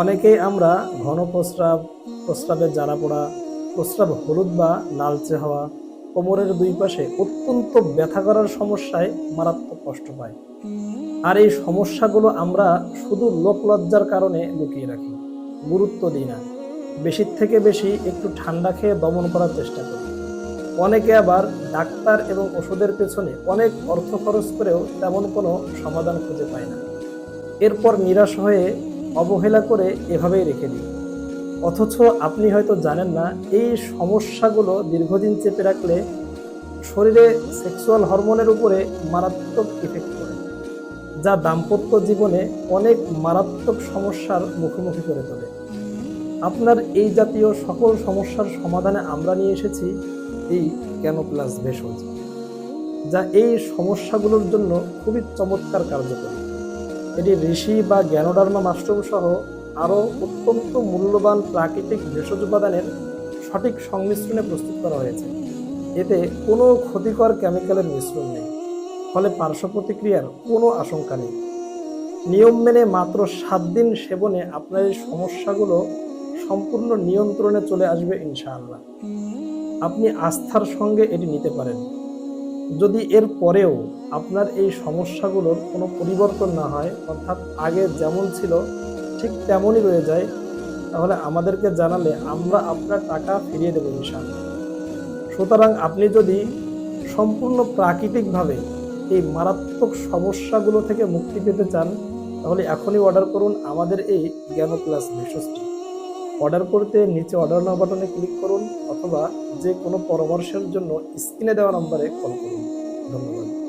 অনেকেই আমরা ঘন প্রস্রাব, প্রস্রাবের জ্বালা পোড়া প্রস্রাব হলুদ বা লালচে হওয়া, কোমরের দুই পাশে অত্যন্ত ব্যথা করার সমস্যায় মারাত্মক কষ্ট পায়। আর এই সমস্যাগুলো আমরা শুধু লোকলজ্জার কারণে লুকিয়ে রাখি, গুরুত্ব দিই না। বেশির থেকে বেশি একটু ঠান্ডা খেয়ে দমন করার চেষ্টা করি। অনেকে আবার ডাক্তার এবং ওষুধের পেছনে অনেক অর্থ খরচ করেও তেমন কোনো সমাধান খুঁজে পায় না। এরপর নিরাশ হয়ে অবহেলা করে এভাবেই রেখে দিই। অথচ আপনি হয়তো জানেন না, এই সমস্যাগুলো দীর্ঘদিন চেপে রাখলে শরীরে সেক্সুয়াল হরমোনের উপরে মারাত্মক ইফেক্ট করে যা দাম্পত্য জীবনে অনেক মারাত্মক সমস্যার মুখোমুখি করে তোলে। আপনার এই জাতীয় সকল সমস্যার সমাধানে আমরা নিয়ে এসেছি এই কেন প্লাস ভেষজ যা এই সমস্যাগুলোর জন্য খুবই চমৎকার কার্যকরী। এটি ঋষি বা জ্ঞানোডার্মা মাশরুম সহ আরও অত্যন্ত মূল্যবান প্রাকৃতিক ভেষজ উপাদানের সঠিক সংমিশ্রণে প্রস্তুত করা হয়েছে। এতে কোনো ক্ষতিকর কেমিক্যালের মিশ্রণ নেই, ফলে পার্শ্ব প্রতিক্রিয়ার কোনো আশঙ্কা নেই। নিয়ম মেনে মাত্র সাত দিন সেবনে আপনার এই সমস্যাগুলো সম্পূর্ণ নিয়ন্ত্রণে চলে আসবে ইনশাআল্লাহ। আপনি আস্থার সঙ্গে এটি নিতে পারেন। যদি এর পরেও আপনার এই সমস্যাগুলোর কোনো পরিবর্তন না হয়, অর্থাৎ আগে যেমন ছিল, ঠিক তেমনই রয়ে যায়, তাহলে আমাদেরকে জানালে আমরা আপনার টাকা ফিরিয়ে দেবো ইনশাআল্লাহ সুতরাং আপনি যদি সম্পূর্ণ প্রাকৃতিকভাবে এই মারাত্মক সমস্যাগুলো থেকে মুক্তি পেতে চান, তাহলে এখনই অর্ডার করুন আমাদের এই জ্ঞান প্লাস ভেষজটি। অর্ডার করতে নিচে অর্ডার নাও বাটনে ক্লিক করুন অথবা যে কোনো পরামর্শের জন্য স্ক্রিনে দেওয়া নম্বরে কল করুন। ধন্যবাদ।